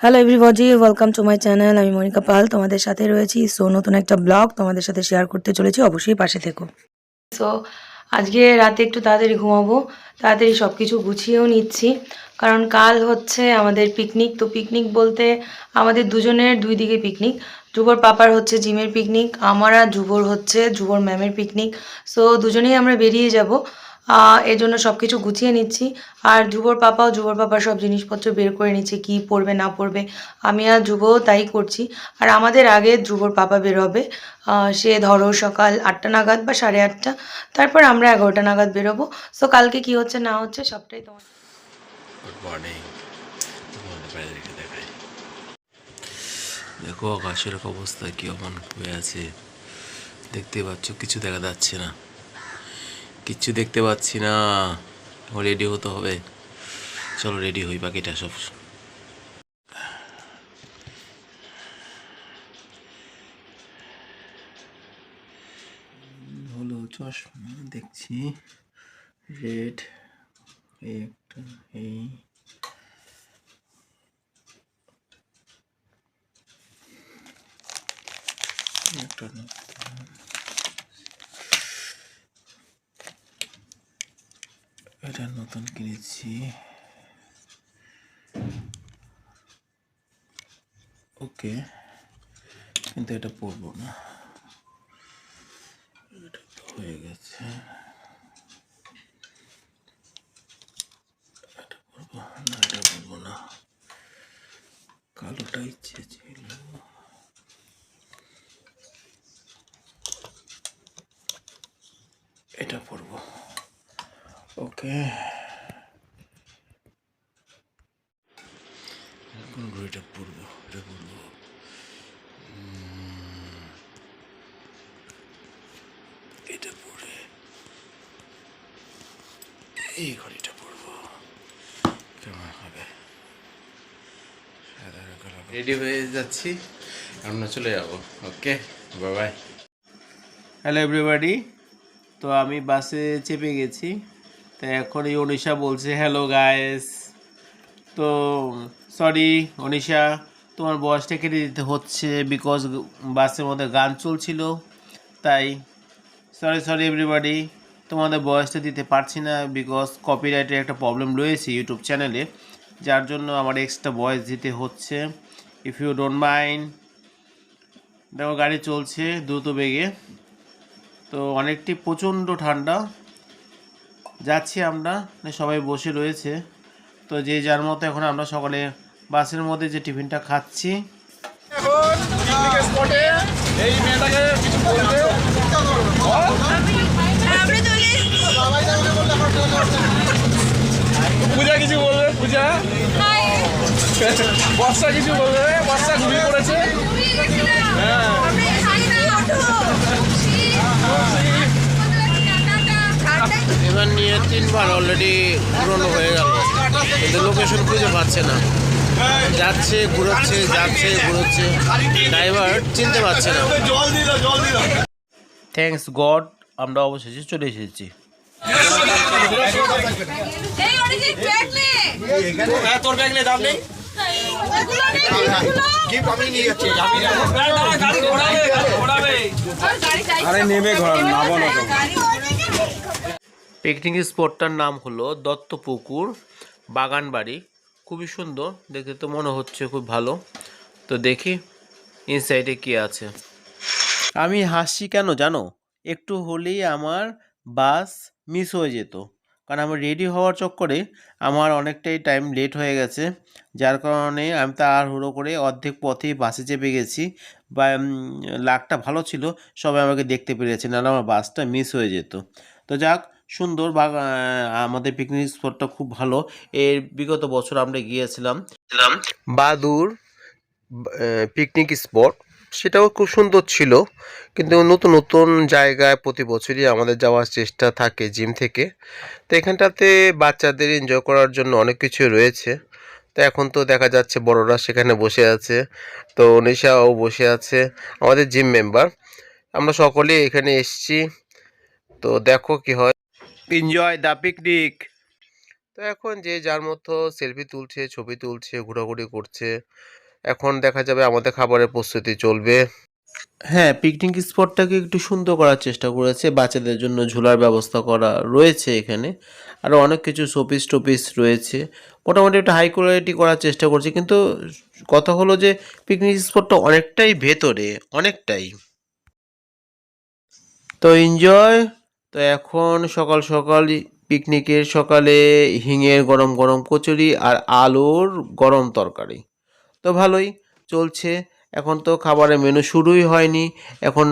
Hello everybody welcome to my channel আমি মনিকা পাল, তোমাদের সাথে রয়েছি। সো নতুন একটা ব্লগ তোমাদের সাথে শেয়ার করতে চলেছি। অবশ্যই পাশে থেকো। সো আজকে রাতে একটু তাড়াতাড়ি ঘুমাবো। তাড়াতাড়ি সব কিছু গুছিয়েও নিচ্ছি। কারণ কাল হচ্ছে আমাদের পিকনিক তো পিকনিক বলতে আমাদের দুজনের দুই দিকে পিকনিক যুবর পাপার হচ্ছে জিমের পিকনিক আমার আর যুবর হচ্ছে যুবর ম্যামের পিকনিক সো দুজনেই আমরা বেরিয়ে যাব। এই জন্য সব কিছু গুছিয়ে নিচ্ছি। আর যুবর পাপাও যুবর পাপার সব জিনিসপত্র বের করে নিচ্ছে, কি পড়বে, না পড়বে। আমি আর যুবও তাই করছি। আর আমাদের আগে ধ্রুবর পাপা বের হবে। সে ধরো সকাল আটটা নাগাদ বা সাড়ে আটটা, তারপর আমরা এগারোটা নাগাদ বেরোবো। সো কালকে কি হচ্ছে, না হচ্ছে, সবটাই তোমার দেখো, আকাশের অবস্থা কি অমন হয়ে আছে। দেখতে পাচ্ছ, কিছু দেখা যাচ্ছে না। কিচ্ছু দেখতে পাচ্ছি না। রেডি হতে হবে। চলো রেডি হই, বাকিটা সব। হলো চশমা, দেখছি। রেড একটা এই। একটা এটা নতুন কিনেছি। ওকে, কিন্তু এটা পরবো না। এটা হয়ে গেছে। এটা পরবো? না, এটা পরবো না। কালোটা ইচ্ছে ছিল। এটা পরবো। ওকে কোন ঘড়িটা পরবো এটা এই ঘড়িটা পরবো কেমন হবে রেডি হয়ে যাচ্ছি। আমরা চলে যাব। ওকে বাই হ্যালো এভরিবাডি তো আমি বাসে চেপে গেছি। তো এখন এই অনিশা বলছে হ্যালো গায়েস তো সরি অনিশা, তোমার বয়সটা কেটে দিতে হচ্ছে বিকজ বাসের মধ্যে গান চলছিল, তাই সরি সরি এভরিবাডি তোমাদের বয়সটা দিতে পারছি না বিকজ কপিরাইটের একটা প্রবলেম রয়েছে ইউটিউব চ্যানেলে যার জন্য আমার এক্সট্রা ভয়েস দিতে হচ্ছে। ইফ ইউ ডোন্ট মাইন্ড দেখো গাড়ি চলছে দ্রুত বেগে। তো অনেকটি প্রচণ্ড ঠান্ডা। যাচ্ছি আমরা। সবাই বসে রয়েছে। তো যে যার মতো এখন আমরা সকালে বাসের মধ্যে যে টিফিনটা খাচ্ছি। পূজা কিছু বলবে? পূজা? বর্ষা কিছু বলবে? বর্ষা ঘুমিয়ে পড়েছে? এবার নিয়ে তিনবার অলরেডি পুরনো হয়ে গেল। কিন্তু লোকেশন খুঁজে পাচ্ছে না। যাচ্ছে ঘুরোচ্ছে যাচ্ছে ঘুরোচ্ছে। ড্রাইভার চিনতে পারছে না। থ্যাঙ্কস গড আমরা অবশেষে চলে এসেছি। হ্যাঁ তোর ব্যাগ নে দাম নেই? গাড়ি ঘোরাবে গাড়ি ঘোরাবে। আরে নেমে ঘোরা না তো। পিকনিক স্পটটার নাম হলো দত্তপুকুর, বাগানবাড়ি। খুবই সুন্দর, দেখতে তো মনে হচ্ছে খুব ভালো। তো দেখি ইনসাইডে কি আছে। আমি হাসছি কেন জানো? একটু হলেই আমার বাস মিস হয়ে যেত। কারণ আমার রেডি হওয়ার চক্করে আমার অনেকটাই টাইম লেট হয়ে গেছে। যার কারণে আমি আর হুড়ো করে অর্ধেক পথেই বাসে চেপে গেছি। বা লাকটা ভালো ছিল, সবাই আমাকে দেখতে পেরেছে, নাহলে আমার বাসটা মিস হয়ে যেত। তো যাক সুন্দর বা আমাদের পিকনিক স্পটটা খুব ভালো। এর বিগত বছর আমরা গিয়েছিলাম। বাদুর পিকনিক স্পট সেটাও খুব সুন্দর ছিল। কিন্তু নতুন নতুন জায়গায় প্রতি বছরই আমাদের যাওয়ার চেষ্টা থাকে জিম থেকে। তো এখানটাতে বাচ্চাদের এনজয় করার জন্য অনেক কিছু রয়েছে। তো এখন তো দেখা যাচ্ছে বড়রা সেখানে বসে আছে। তো নিশাও বসে আছে, আমাদের জিম মেম্বার আমরা সকলেই এখানে এসেছি। তো দেখো কি হয়। এনজয় দ্য পিকনিক তো এখন যে যার মতো সেলফি তুলছে ছবি তুলছে ঘোরাঘুরি করছে এখন দেখা যাবে আমাদের খাবারের প্রস্তুতি চলবে। হ্যাঁ পিকনিক স্পটটাকে একটু সুন্দর করার চেষ্টা করেছে বাচ্চাদের জন্য ঝুলার ব্যবস্থা করা রয়েছে এখানে আরও অনেক কিছু শোপিস টোপিস রয়েছে। মোটামুটি একটা হাই কোয়ালিটি করার চেষ্টা করছে কিন্তু কথা হলো যে পিকনিক স্পটটা অনেকটাই ভেতরে অনেকটাই। তো এনজয় তো এখন সকাল সকাল পিকনিকের সকালে হিঙের গরম গরম কচুরি আর আলুর গরম তরকারি। তো ভালোই চলছে। এখন তো খাবারের মেনু শুরুই হয়নি। এখন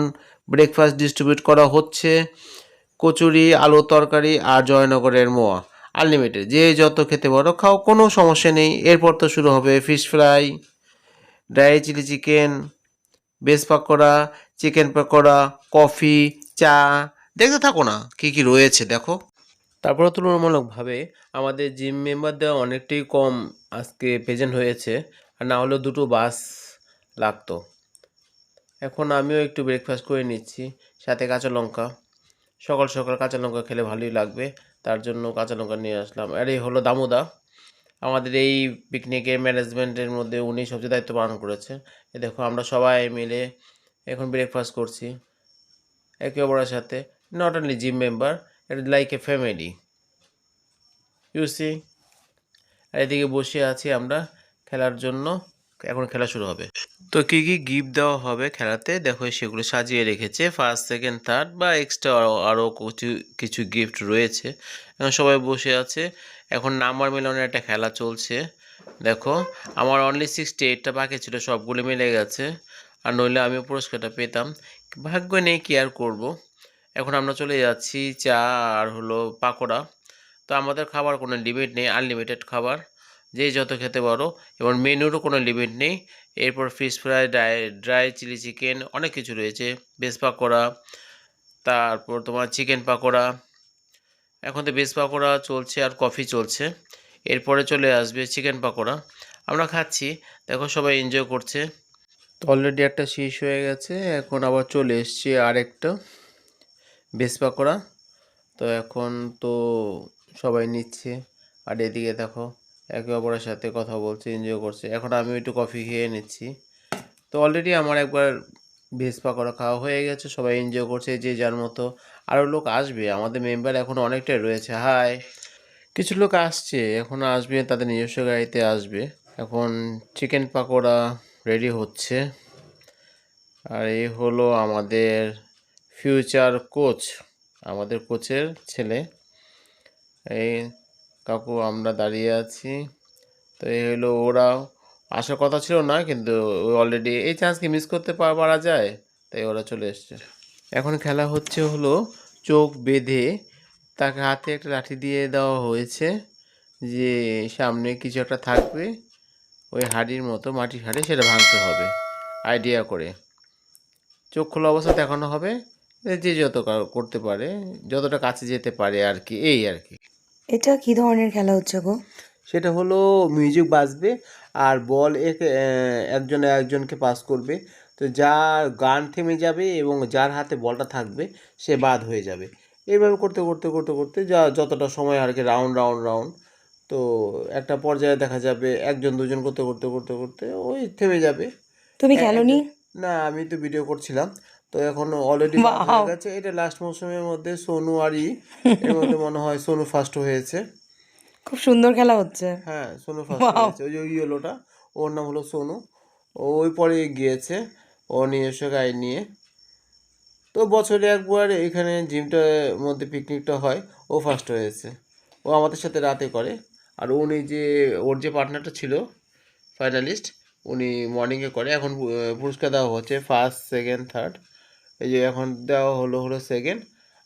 ব্রেকফাস্ট ডিস্ট্রিবিউট করা হচ্ছে। কচুরি আলু তরকারি আর জয়নগরের মোয়া। আনলিমিটেড যে যত খেতে পারো খাও, কোনো সমস্যা নেই। এরপর তো শুরু হবে fish fry dry chilli chicken base pakora chicken pakora coffee চা দেখতে থাকো না, কী কী রয়েছে, দেখো। তারপরে তুলনামূলকভাবে আমাদের জিম মেম্বারদের অনেকটাই কম আজকে প্রেজেন্ট হয়েছে, আর না হলেও দুটো বাস লাগতো। এখন আমিও একটু ব্রেকফাস্ট করে নিচ্ছি, সাথে কাঁচা লঙ্কা। সকাল সকাল কাঁচা লঙ্কা খেলে ভালোই লাগবে, তার জন্য কাঁচা লঙ্কা নিয়ে আসলাম। আর এই হলো দামোদা। আমাদের এই পিকনিকের ম্যানেজমেন্টের মধ্যে উনি সবচেয়ে দায়িত্ব পালন করেছে দেখো, আমরা সবাই মিলে এখন ব্রেকফাস্ট করছি, একে অপরের সাথে। Not only gym member it like a family you see আর এদিকে বসে আছি আমরা খেলার জন্য। এখন খেলা শুরু হবে। তো কী কী গিফট দেওয়া হবে খেলাতে? দেখো, সেগুলো সাজিয়ে রেখেছে। ফার্স্ট সেকেন্ড থার্ড বা এক্সট্রা আরও কিছু কিছু গিফট রয়েছে। এখন সবাই বসে আছে। এখন নাম্বার মিলানোর একটা খেলা চলছে। দেখো, আমার অনলি সিক্সটি এইটটা বাকি ছিল, সবগুলো মিলে গেছে। আর নইলে আমিও পুরস্কারটা পেতাম। ভাগ্য নেই কি আর করব। এখন আমরা চলে যাচ্ছি চা আর হলো পাকোড়া। তো আমাদের খাবার কোনো লিমিট নেই আনলিমিটেড খাবার। যে যত খেতে পারো। এবং মেনুরও কোনো লিমিট নেই। এরপর fish fry dry dry chilli chicken অনেক কিছু রয়েছে। বেস পাকোড়া, তারপর তোমার চিকেন পাকোড়া। এখন তো বেস পাকোড়া চলছে আর কফি চলছে। এরপরে চলে আসবে চিকেন পাকোড়া। আমরা খাচ্ছি। দেখো সবাই এনজয় করছে। তো অলরেডি একটা শেষ হয়ে গেছে। এখন আবার চলে এসছে আরেকটা। বেশ পাকোড়া। তো এখন তো সবাই নিচ্ছে। আর এদিকে দেখো, একে অপরের সাথে কথা বলছে এনজয় করছে। এখন আমি একটু কফি খেয়ে নিচ্ছি। তো অলরেডি আমার একবার ভেজ পাকোড়া খাওয়া হয়ে গেছে, সবাই এনজয় করছে, যে যার মতো। আরও লোক আসবে, আমাদের মেম্বার এখন অনেকটাই রয়েছে। হাই কিছু লোক আসছে, এখন আসবে, তাদের নিজস্ব গাড়িতে আসবে। এখন চিকেন পাকোড়া রেডি হচ্ছে। আর এই হলো আমাদের ফিউচার কোচ আমাদের কোচের ছেলে। এই কাকু, আমরা দাঁড়িয়ে আছি। তো এই হলো ওরা। আসার কথা ছিল না, কিন্তু অলরেডি এই চান্স কি মিস করতে পারা যায়? তাই ওরা চলে এসছে। এখন খেলা হচ্ছে হলো চোখ বেঁধে। তাকে হাতে একটা লাঠি দিয়ে দেওয়া হয়েছে যে সামনে কিছু একটা থাকবে। ওই হাড়ির মতো মাটির হাড়ি সেটা ভাঙতে হবে। আইডিয়া করে। চোখ খোলা অবস্থা দেখানো হবে। যে যত করতে পারে যতটা কাছে যেতে পারে আর কি এই আর কি এটা কি ধরনের খেলা হচ্ছে গো? সেটা হলো মিউজিক বাজবে আর বল এক একজন একজনকে পাস করবে। তো যার গান থেমে যাবে এবং যার হাতে বলটা থাকবে সে বাদ হয়ে যাবে। এইভাবে করতে করতে করতে করতে যা যতটা সময় আর কি রাউন্ড রাউন্ড রাউন্ড তো একটা পর্যায়ে দেখা যাবে একজন দুজন করতে করতে করতে করতে ওই থেমে যাবে। তুমি খেলোনি? না আমি তো ভিডিও করছিলাম। তো এখন অলরেডি হয়ে গেছে। এটা লাস্ট মৌসুমের মধ্যে সোনু আরই এর মধ্যে মনে হয় সোনু ফার্স্ট হয়েছে। খুব সুন্দর খেলা হচ্ছে। হ্যাঁ সোনু ফার্স্ট হয়েছে। ওই যে ইয়েলোটা ওর নাম হলো সোনু। ওই পরে গিয়েছে ও নিজস্ব গাড়ি নিয়ে। তো বছরে একবার এখানে জিমটার মধ্যে পিকনিকটা হয় ও ফার্স্ট হয়েছে। ও আমাদের সাথে রাতে করে। আর উনি যে ওর যে পার্টনারটা ছিল ফাইনালিস্ট উনি মর্নিংয়ে করে। এখন পুরস্কার দেওয়া হচ্ছে ফার্স্ট সেকেন্ড থার্ড এই যে এখন দেওয়া হলো হলো সেকেন্ড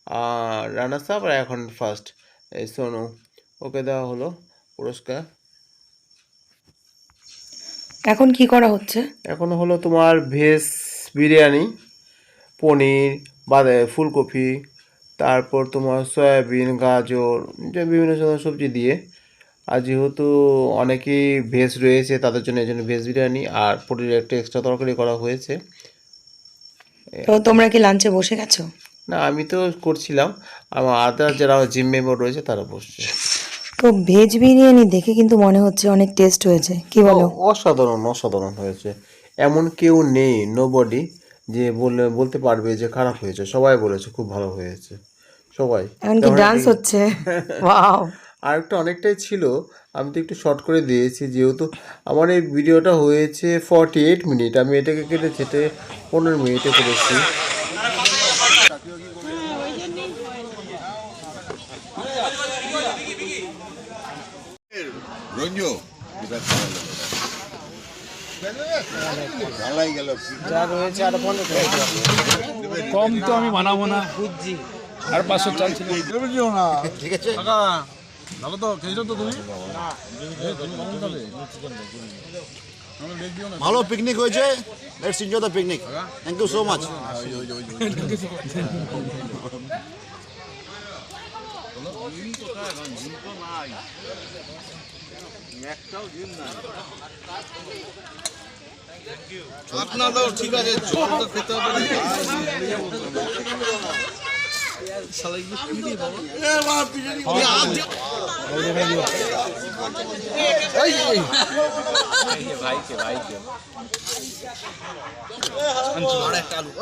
আর রানার্স আপ আর এখন ফার্স্ট এই সোনু ওকে দেওয়া হলো পুরস্কার। এখন কি করা হচ্ছে? এখন হলো তোমার ভেজ বিরিয়ানি পনির বাদে ফুলকপি তারপর তোমার সয়াবিন গাজর যে বিভিন্ন ধরনের সবজি দিয়ে আর যেহেতু অনেকেই ভেজ রয়েছে তাদের জন্য এই জন্য ভেজ বিরিয়ানি আর পনিরের একটা এক্সট্রা তরকারি করা হয়েছে। তো তোমরা কি লাঞ্চে বসে গেছো? না আমি তো করছিলাম। আমার আদার যারা জিম মেম্বার রয়েছে তারা বসছে। তো ভেজ বিরিয়ানি দেখে কিন্তু মনে হচ্ছে অনেক টেস্ট হয়েছে। কি বলো? অসাধারণ অসাধারণ হয়েছে। এমন কেউ নেই নোবডি যে বলে বলতে পারবে যে খারাপ হয়েছে। সবাই বলেছে খুব ভালো হয়েছে। সবাই। এমনকি ডান্স হচ্ছে। ওয়াও আর একটা অনেকটাই ছিল আমি তো একটু শর্ট করে দিয়েছি যেহেতু আমার এই ভিডিওটা হয়েছে ফর্টি এইট মিনিট আমি এটাকে কেটে ছেটে পনেরো মিনিটে করেছি কম তো আমি বানাবো না বুঝছি আর পাঁচশো চাল ছিল না ঠিক আছে ভালো তো খেয়েছো তো তুমি? ভালো পিকনিক হয়েছে। Let's enjoy the picnic thank you so much আপনাদের ঠিক আছে খেতে হবে ওরে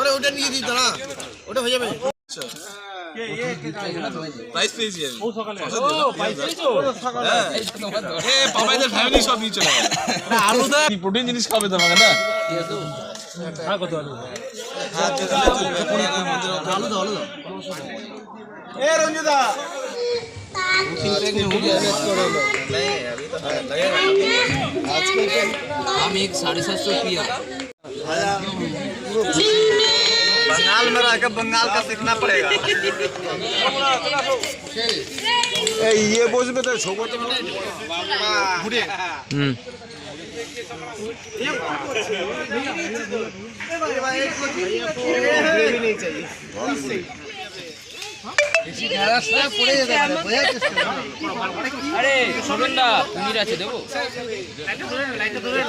ওটা নিয়ে দিই দাঁড়া ওটা হয়ে যাবে প্রোটিন জিনিস খাবে তোমাকে না बंगाल में रहकर बंगाल का सीखना पड़ेगा এই ইয়ে বসবে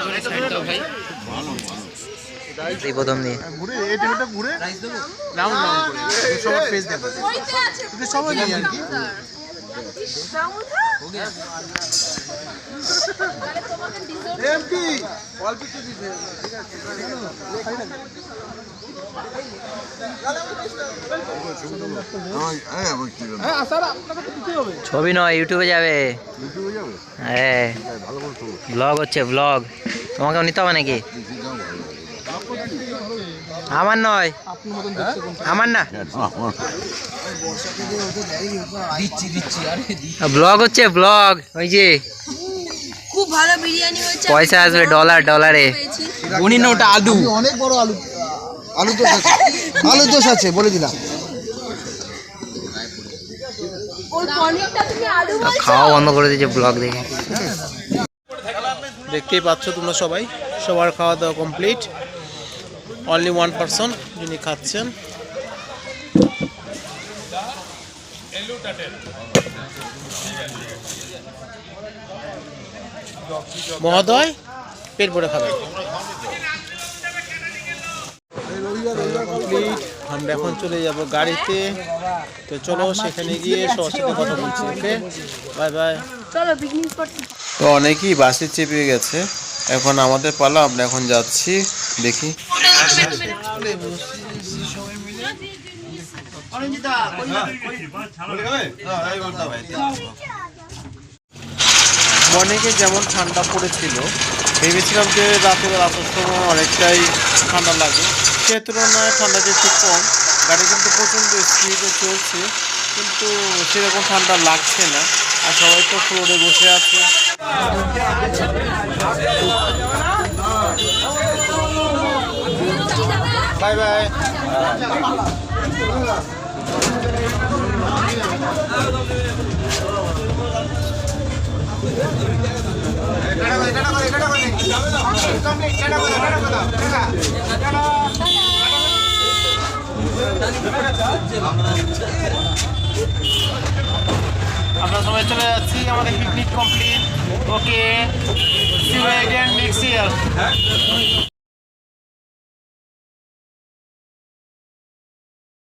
তো ছবি তো ঘুরে ঘুরে এই টেবিলটা ঘুরে। রাউন্ড রাউন্ড করে। সবার ফেস দেবে সবাই নিয়ে আর কি। এমপি অল্প একটু দিতে ছবি নয় ইউটিউবে যাবে। হ্যাঁ ব্লগ হচ্ছে ব্লগ তোমাকেও নিতে হবে নাকি? আমার নয়। আমার না? ব্লগ হচ্ছে ব্লগ ওই যে। খুব ভালো বিরিয়ানি হয়েছে। পয়সা আসবে ডলার ডলারে ওর পনিরটা তুমি আলু বলছো? খাওয়া বন্ধ করে দিয়েছে ব্লগ দেখে। দেখতেই পাচ্ছ তোমরা সবাই। সবার খাওয়া দাওয়া কমপ্লিট অনলি ওয়ান পারসন যিনি খাচ্ছেন। মহোদয় পেট ভরে খাবেন আমরা এখন চলে যাব গাড়িতে। তো চলো সেখানে গিয়ে সবার সাথে কথা বলছি ওকে? Bye bye. চলো পিকনিক তো অনেকেই বাসে চেপে গেছে। এখন আমাদের পালা আমরা এখন যাচ্ছি দেখি। মর্নিংয়ে যেমন ঠান্ডা পড়েছিল, ভেবেছিলাম যে রাতের আসার সময় অনেকটাই ঠান্ডা লাগে সে তুলনায় ঠান্ডা যে একটু কম, গাড়ি কিন্তু প্রচণ্ড স্পিডে চলছে, কিন্তু সেরকম ঠান্ডা লাগছে না, আর সবাই তো ফ্লোরে বসে আছে। বাই বাই আমরা সবাই চলে যাচ্ছি আমাদের picnic complete okay next year